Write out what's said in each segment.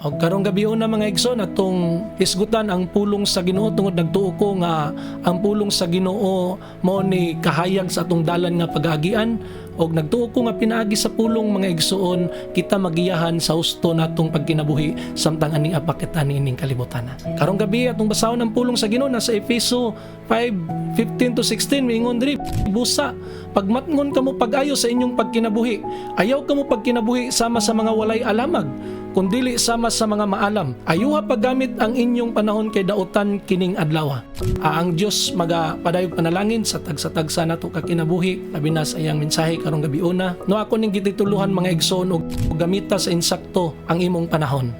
Og karong gabi na mga igsoon atong isgutan ang pulong sa Ginoo tungod nagtuo ko nga ang pulong sa Ginoo mao ni kahayag sa atong dalan nga pagagian og nagtuo ko nga pinaagi sa pulong mga igsoon kita magiyahan sa husto natong pagkinabuhi. Samtang ani apakitan ining kalibutan. Karong gabi atong basahon ang pulong sa Ginoo nasa Efeso 5:15 to 16 mingon diri busa pagmatngon kamo pag-ayo sa inyong pagkinabuhi. Ayaw kamo pagkinabuhi sama sa mga walay alamag kundili sama sa mga maalam. Ayuha paggamit ang inyong panahon kay dautan kining adlaw. Ah, ang Dios maga padayog panalangin sa tagsa-tagsa nato ka kinabuhi labi na sa iyang mensahe karong gabi una. No ako ning gitituluhan mga igsoon og gamita sa insakto ang imong panahon.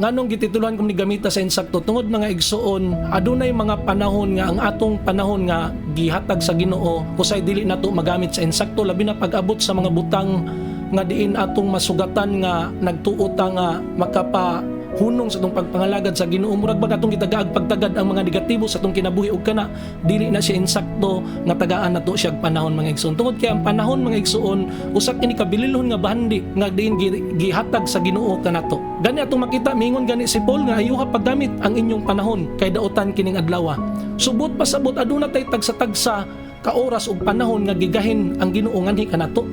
Nganong gitituluhan ko ni gamita sa insakto tungod mga igsoon adunay mga panahon nga ang atong panahon nga gihatag sa Ginoo kusay dili nato magamit sa insakto labi na pag-abot sa mga butang nga diin atong masugatan nga nagtuo ta nga makapa hunong sa itong pagpangalagad sa Ginoo. Murag ba atong gitagaag pagtagad ang mga negatibo sa atong kinabuhi? Ug kana dili na siya insakto nga tagaan nato siya panahon mga igsoon. Tungod kay ang panahon mga igsoon usa kini kabililhon nga bandi nga diin gi- gihatag sa Ginoo kanato gani atong makita mingon gani si Paul nga ayuha paggamit ang inyong panahon kay dautan kining adlaw subot pasabot aduna tay tagsa-tagsa ka oras ug panahon nga gigahin ang Ginoo nganhi kanato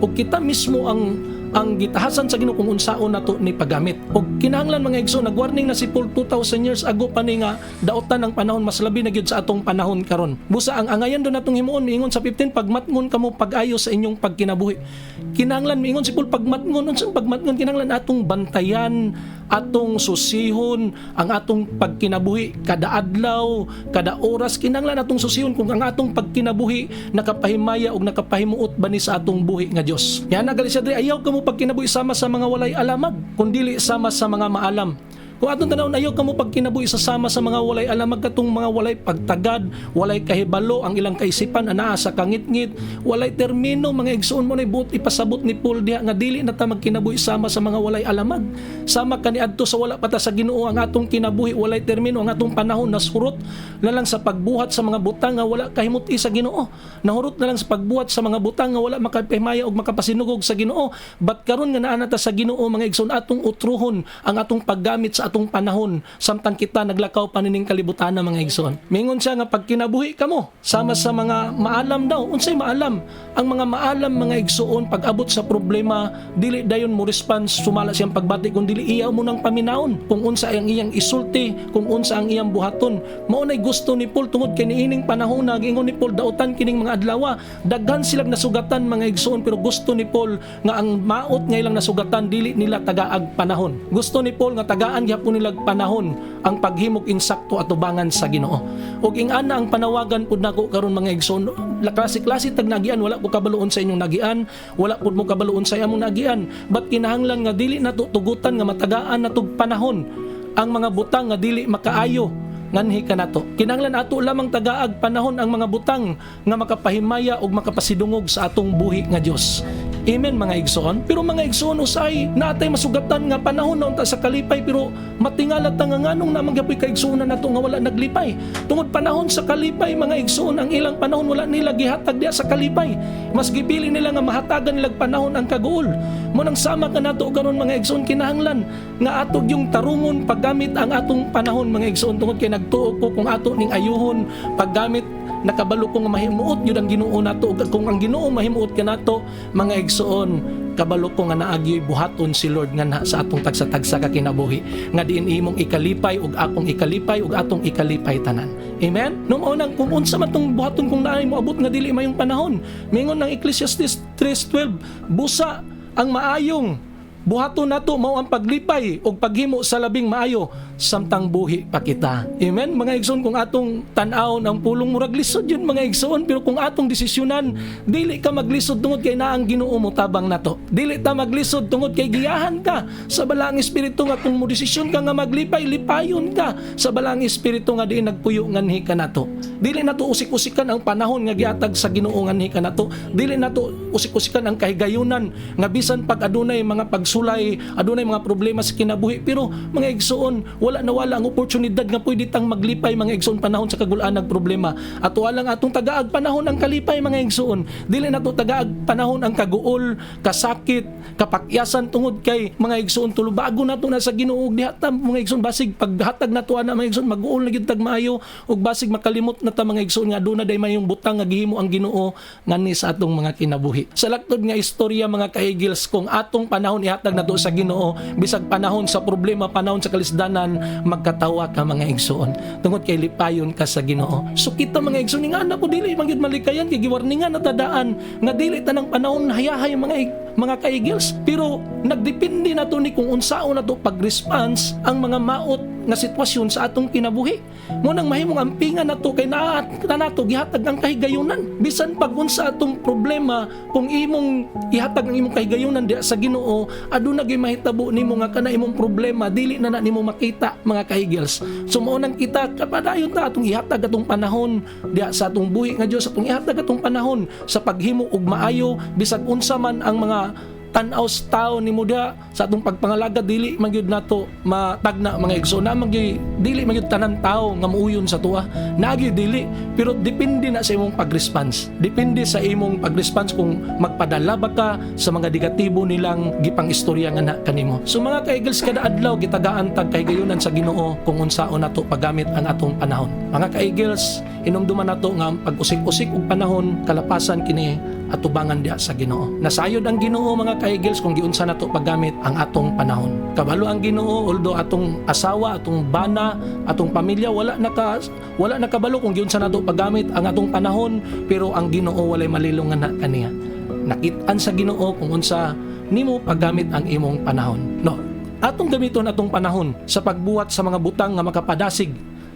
ug kita mismo ang ang gitahasan sa Ginoo kung unsaon nato ni paggamit. ug kinahanglan mga igsoon nagwarning na si Paul 2000 years ago pa ni nga daotan ang panahon mas labi na gyud sa atong panahon karon. Busa ang angayan do natong himuon ingon sa 15 pagmatngon kamo pag-ayo sa inyong pagkinabuhi. Kinahanglan miingon si Paul pagmatngon unsang pagmatngon kinahanglan atong bantayan atong susihon ang atong pagkinabuhi kada adlaw kada oras kinahanglan atong susihon kung ang atong pagkinabuhi nakapahimaya og nakapahimuot ba ni sa atong buhi nga Dios yan nagali siya ayaw kamo pagkinabuhi sama sa mga walay alamag kundili sama sa mga maalam kung atong tanawon ayaw kamo pagkinabuhi sa sama sa mga walay alamag katong mga walay pagtagad, walay kahibalo ang ilang kaisipan anaa sa kangit-ngit, walay termino mga igsoon mo na buot ipasabot ni Paul diha nga dili na ta magkinabuhi sama sa mga walay alamag. Sama kaniadto sa wala pata sa Ginoo ang atong kinabuhi, walay termino ang atong panahon nasurot na lang sa pagbuhat sa mga butang nga wala kahimuti sa Ginoo. Nahurot na lang sa pagbuhat sa mga butang nga wala makapahimaya og makapasinugog sa Ginoo. Bat karon nga naa na ta sa Ginoo mga igsoon atong utruhon ang atong paggamit sa atong panahon samtang kita naglakaw panining kalibutan mga igsoon. Mingon siya nga pag kinabuhi kamo sama sa mga maalam daw. Unsay maalam? Ang mga maalam mga igsoon pag abot sa problema dili dayon mo response sumala siyang pagbati kun dili iyaw mo nang paminaon kung unsa ang iyang isulti kung unsa ang iyang buhaton. Mao nay gusto ni Paul tungod kay niining panahon na gingon ni Paul dautan kining mga adlaw daghan silang nasugatan mga igsoon pero gusto ni Paul nga ang maot nga ilang nasugatan dili nila tagaag panahon. Gusto ni Paul nga tagaan gyapon nilag panahon ang paghimok insakto at tubangan sa Ginoo. Ug ing ana ang panawagan pud nako karon mga igsoon, la klase-klase tag nagian wala ko kabaluon sa inyong nagian, wala pud mo kabaluon sa among nagian. Bat kinahanglan nga dili nato tugutan nga matagaan natog panahon ang mga butang nga dili makaayo nganhi ka nato. Kinahanglan ato lamang tagaag panahon ang mga butang nga makapahimaya ug makapasidungog sa atong buhi nga Dios. Amen mga igsoon. Pero mga igsoon usay natay masugatan nga panahon na unta sa kalipay pero matingalat nga nganong namang gapoy kaigsuonan nato nga wala naglipay. Tungod panahon sa kalipay mga igsoon ang ilang panahon wala nila gihatag diha sa kalipay. Mas gipili nila nga mahatagan nila panahon ang kaguol. Mo nang sama ka nato karon mga igsoon kinahanglan nga atog yung tarungon paggamit ang atong panahon mga igsoon tungod kay nagtuo ko kung ato ning ayuhon paggamit nakabalo ko nga mahimuot yun ang Ginoo nato. Ug kung ang Ginoo mahimuot ka nato mga igsoon kabalo ko nga naagyoy buhaton si Lord nga na sa atong tagsa-tagsa ka kinabuhi. Nga diin imong ikalipay ug akong ikalipay ug atong ikalipay tanan. Amen? Nung unang kung unsa man tong buhaton kung naay mo abot nga dili mayong panahon mingon ng Ecclesiastes 3:12 busa ang maayong buhaton nato mao ang paglipay ug paghimo sa labing maayo samtang buhi pa kita. Amen. Mga igsoon kung atong tan-awon ang pulong murag lisod yun mga igsoon pero kung atong desisyonan dili ka maglisod tungod kay naa ang Ginoo mo tabang nato. Dili ta maglisod tungod kay giyahan ka sa balang espiritu nga kung mo desisyon ka nga maglipay lipayon ka sa balang espiritu nga di nagpuyo nganhi ka nato. Dili nato usik-usikan ang panahon nga giatag sa Ginoo nganhi ka nato. Dili nato usik-usikan ang kahigayunan nga bisan pag adunay mga pagsubok pagsulay, adunay mga problema sa kinabuhi. Pero mga igsoon wala na wala ang oportunidad nga pwede tang maglipay mga igsoon panahon sa kagulaan ng problema. At walang atong tagaag panahon ang kalipay mga igsoon. Dili na to tagaag panahon ang kaguol kasakit kapakyasan tungod kay mga igsoon. Tulo bago na to na sa Ginoo diha mga igsoon basig paghatag na to ana mga igsoon mag-uol na tag maayo ug basig makalimot na ta mga igsoon nga aduna day mayong butang nga gihimo ang Ginoo ngani sa atong mga kinabuhi. Sa laktod nga istorya mga kaigils kung atong panahon ihatag na to sa Ginoo bisag panahon sa problema panahon sa kalisdanan magkatawa ka mga igsoon. Tungod kay lipayon ka sa Ginoo. So kita mga igsoon nga anak ko dili man gyud malikayan kay giwarningan na tadaan nga dili tanang panahon hayahay mga ig- mga kaigils pero nagdepende na to ni kung unsaon na to pag-response ang mga maot nga sitwasyon sa atong kinabuhi. Mo nang mahimong ampingan na to kay na, na nato gihatag ang kahigayunan. Bisan pag unsa atong problema kung imong ihatag ang imong kahigayunan diha sa Ginoo aduna gyud mahitabo nimo nga kana imong problema dili na na nimo makita mga kahigils. So mao nang kita kapadayon ta atong ihatag atong panahon diha sa atong buhi nga Dios atong ihatag atong panahon sa paghimo og maayo. Bisag unsa man ang mga tanaw sa tao ni muda sa atong pagpangalaga dili man gyud nato matagna mga igso. Na man gyud dili man gyud tanan tao nga muuyon sa tuwa. Nagi dili pero depende na sa imong pag-response. Depende sa imong pag-response kung magpadala ba ka sa mga negatibo nilang gipang istorya nga na kanimo. So mga kaigels kada adlaw gitagaan tag kahigayunan sa Ginoo kung unsaon nato paggamit ang atong panahon. Mga kaigels inumduman nato nga pag-usik-usik og panahon kalapasan kini atubangan diha sa Ginoo. Nasayod ang Ginoo mga kaigils kung giunsa nato paggamit ang atong panahon. Kabalo ang Ginoo although atong asawa, atong bana, atong pamilya wala naka wala nakabalo kung giunsa nato paggamit ang atong panahon pero ang Ginoo walay malilungan na kaniya. Nakitaan sa Ginoo kung unsa nimo paggamit ang imong panahon. No, atong gamiton atong panahon sa pagbuhat sa mga butang nga makapadasig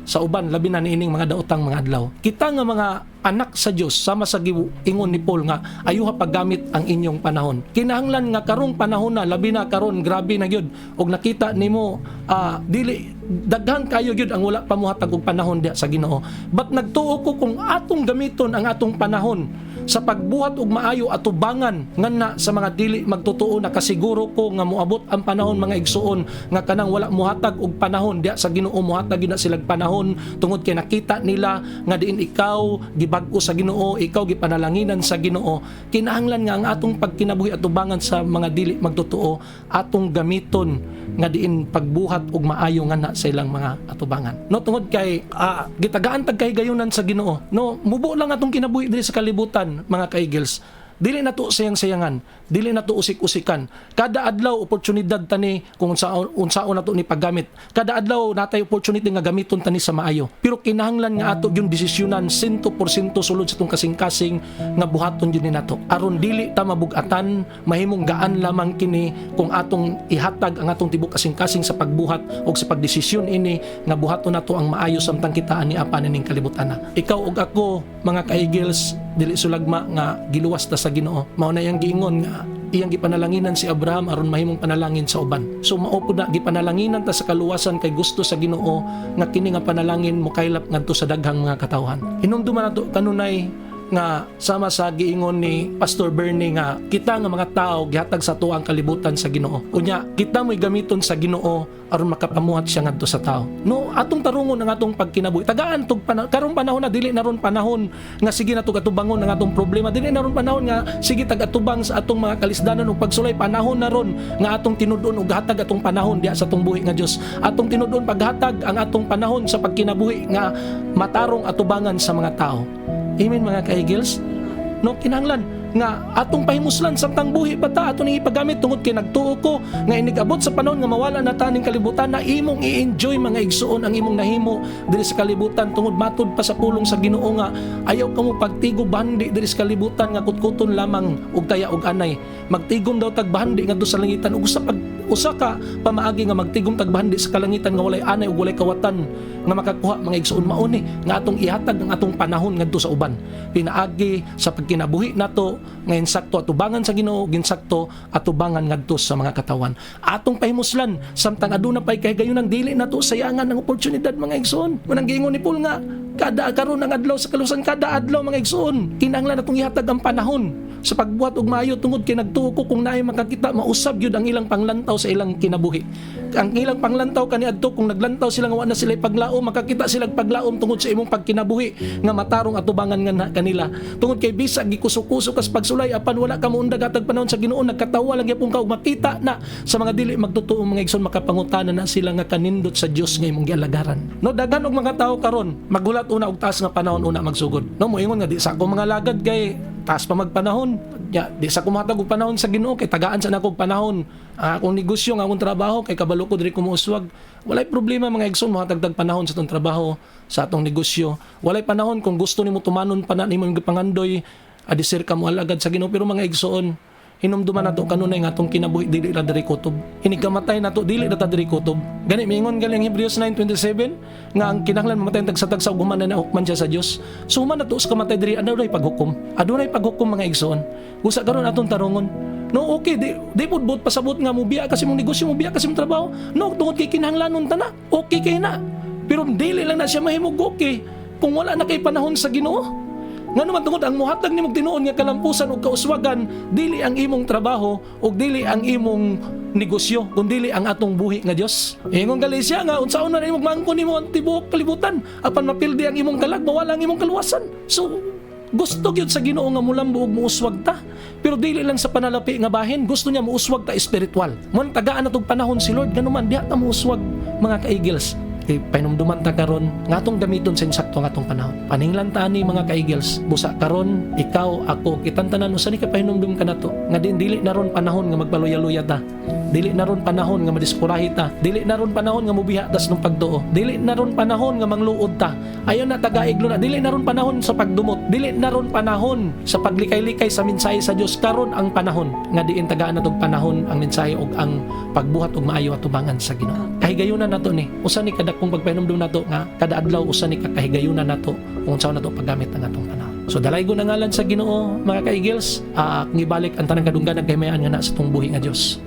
sa uban labi na niining mga daotang mga adlaw. Kita nga mga anak sa Dios sama sa giingon ni Paul nga ayuha paggamit ang inyong panahon. Kinahanglan nga karong panahon na labi na karon grabe na gyud og nakita nimo ah, dili daghan kayo gyud ang wala pa mohatag og panahon diha sa Ginoo. But nagtuo ko kung atong gamiton ang atong panahon sa pagbuhat og maayo at tubangan nganna sa mga dili magtotoo nakasiguro ko nga moabot ang panahon mga igsuon nga kanang wala mohatag og panahon diha sa Ginoo mohatag gyud na silang panahon tungod kay nakita nila nga diin ikaw gibag-o sa Ginoo ikaw gipanalanginan sa Ginoo kinahanglan nga ang atong pagkinabuhi at tubangan sa mga dili magtotoo atong gamiton nga diin pagbuhat og maayo nga na sa ilang mga atubangan. No tungod kay ah, gitagaan tag kahigayunan sa Ginoo. No mubo lang atong kinabuhi diri sa kalibutan mga kaigels dili na to sayang-sayangan dili na to usik-usikan. Kada adlaw oportunidad tani kung unsaon unsaon na to ni paggamit. Kada adlaw natay opportunity nga gamiton tani sa maayo. Pero kinahanglan nga ato yung desisyonan 100% sulod sa tong kasing-kasing nga buhaton yun ni nato. Aron dili ta mabugatan mahimong gaan lamang kini kung atong ihatag ang atong tibok kasing-kasing sa pagbuhat o sa pagdesisyon ini nga buhaton nato ang maayo samtang kitaan ni apa ning kalibutan na. Ikaw ug ako mga kaigils dili sulagma nga giluwas ta sa Ginoo. Mao na yang giingon nga iyang gipanalanginan si Abraham aron mahimong panalangin sa uban. So mao po na gipanalanginan ta sa kaluwasan kay gusto sa Ginoo nga kini nga panalangin mo kaylap ngadto sa daghang mga katawhan. Hinumduman nato kanunay nga sama sa giingon ni Pastor Bernie nga kita nga mga tao gihatag sa tuang kalibutan sa Ginoo. Unya, kita mo'y gamiton sa Ginoo aron makapamuhat siya ngadto sa tao. No, atong tarungon ang atong pagkinabuhi. Tagaan tug pana- karong panahon na dili na ron panahon nga sige na atubangon ang atong problema. Dili na ron panahon nga sige tagatubang sa atong mga kalisdanan ug pagsulay panahon na ron nga atong tinudon ug hatag atong panahon diha sa atong buhi nga Dios. Atong tinudon paghatag ang atong panahon sa pagkinabuhi nga matarong atubangan sa mga tao. Amen mga kaigils. No, kinahanglan nga atong pahimuslan samtang buhi pa ta ato ipagamit tungod kay nagtuo ko nga inigabot sa panahon nga mawala na taning kalibutan na imong i-enjoy mga igsuon ang imong nahimo diri sa kalibutan tungod matud pa sa pulong sa Ginoo nga ayaw kamo pagtigo bandi diri sa kalibutan nga kutkuton lamang og taya og anay magtigom daw tag bandi ngadto sa langitan ug usa pag usa ka pamaagi nga magtigom tag bandi sa kalangitan nga walay anay ug walay kawatan nga makakuha mga igsuon mauni nga atong ihatag ang atong panahon ngadto sa uban. Pinaagi sa pagkinabuhi nato nga insakto atubangan sa Ginoo ginsakto atubangan ngadto sa mga katawan. Atong pahimuslan samtang aduna pay kahigayunan dili nato sayangan ang oportunidad mga igsoon. Munang giingon ni Paul nga kada karon ang adlaw sa kalusan kada adlaw mga igsoon kinahanglan natong ihatag ang panahon. Sa pagbuhat og maayo tungod kay nagtuo ko kung naay makakita mausab gyud ang ilang panglantaw sa ilang kinabuhi. Ang ilang panglantaw kaniadto kung naglantaw sila nga na sila paglaom makakita sila paglaom tungod sa imong pagkinabuhi nga matarong atubangan nga kanila. Tungod kay bisag gikuso-kuso kas pagsulay apan wala ka muundag atag panahon sa Ginoo nagkatawa lang gyapon ka og makita na sa mga dili magtotoo mga igsoon makapangutana na sila nga kanindot sa Dios nga imong gialagaran. No daghan og mga tawo karon magulat una og taas nga panahon una magsugod. No moingon nga di sa ako mga lagad kay taas pa magpanahon. Ya di sa kumatag og panahon sa Ginoo kay tagaan sa nakog panahon. Ah, akong negosyo nga akong trabaho kay kabalo ko diri kumuuswag. Walay problema mga igsoon mohatagdag panahon sa atong trabaho sa atong negosyo. Walay panahon kung gusto nimo tumanon pa na nimo pangandoy adisir ka mo alagad sa Ginoo. Pero mga igsoon hinumduman nato kanunay nga atong kinabuhi dili ra diri kutob inikamatay nato dili ra ta diri kutob gani mingon galing Hebrews 9:27 nga ang kinahanglan mamatay tag sa tagsa ug human na hukman siya sa Dios so human nato sa kamatay diri adunay paghukom adunay paghukom mga igsoon usa karon atong tarungon No, okay, di, di po bot pasabot nga mo biya kasi mong negosyo mo biya kasi mong trabaho. No, tungod kay kinahanglanon ta na. Okay kay na. Pero dili lang na siya mahimog okay kung wala na kay panahon sa Ginoo. Nga naman tungod ang muhatag nimong tinuon nga kalampusan ug kauswagan dili ang imong trabaho ug dili ang imong negosyo kun dili ang atong buhi nga Dios. Ingon gali siya nga unsaon na imong mangko nimo ang tibuok kalibutan apan mapildi ang imong kalag mawala ang imong kaluwasan. So gusto gyud sa Ginoo nga mulambo og muuswag ta. Pero dili lang sa panalapi nga bahin, gusto niya muuswag ta espiritual. Mon tagaan na tog panahon si Lord ganuman diha ta muuswag mga ka-eagles. Kay painumduman ta karon nga atong gamiton sa insakto nga atong panahon. Paninglan ta ni mga ka-eagles, busa karon ikaw ako kitang tanan usa ni ka pahinumdum ka nato. Nga din dili na ron panahon nga magpaluya-luya ta. Dili na ron panahon nga madiskurahi ta. Dili na ron panahon nga mubiha tas ng pagtuo. Dili na ron panahon nga mangluod ta. Ayon na tagaiglo na dili na ron panahon sa pagdumot. Dili na ron panahon sa paglikay-likay sa mensahe sa Dios karon ang panahon nga diin tagaan na tog panahon ang mensahe ug ang pagbuhat og maayo at tubangan sa Ginoo. Kahigayunan nato ni. Usa ni kada kung pagpahinumdum nato nga kada adlaw usa ni kakahigayunan nato kung saan nato paggamit ang atong panahon. So dalay ko ngalan sa Ginoo mga ka-eagles, ah, ngibalik ang tanang kadunggan kay mayan nga na sa tong nga Dios.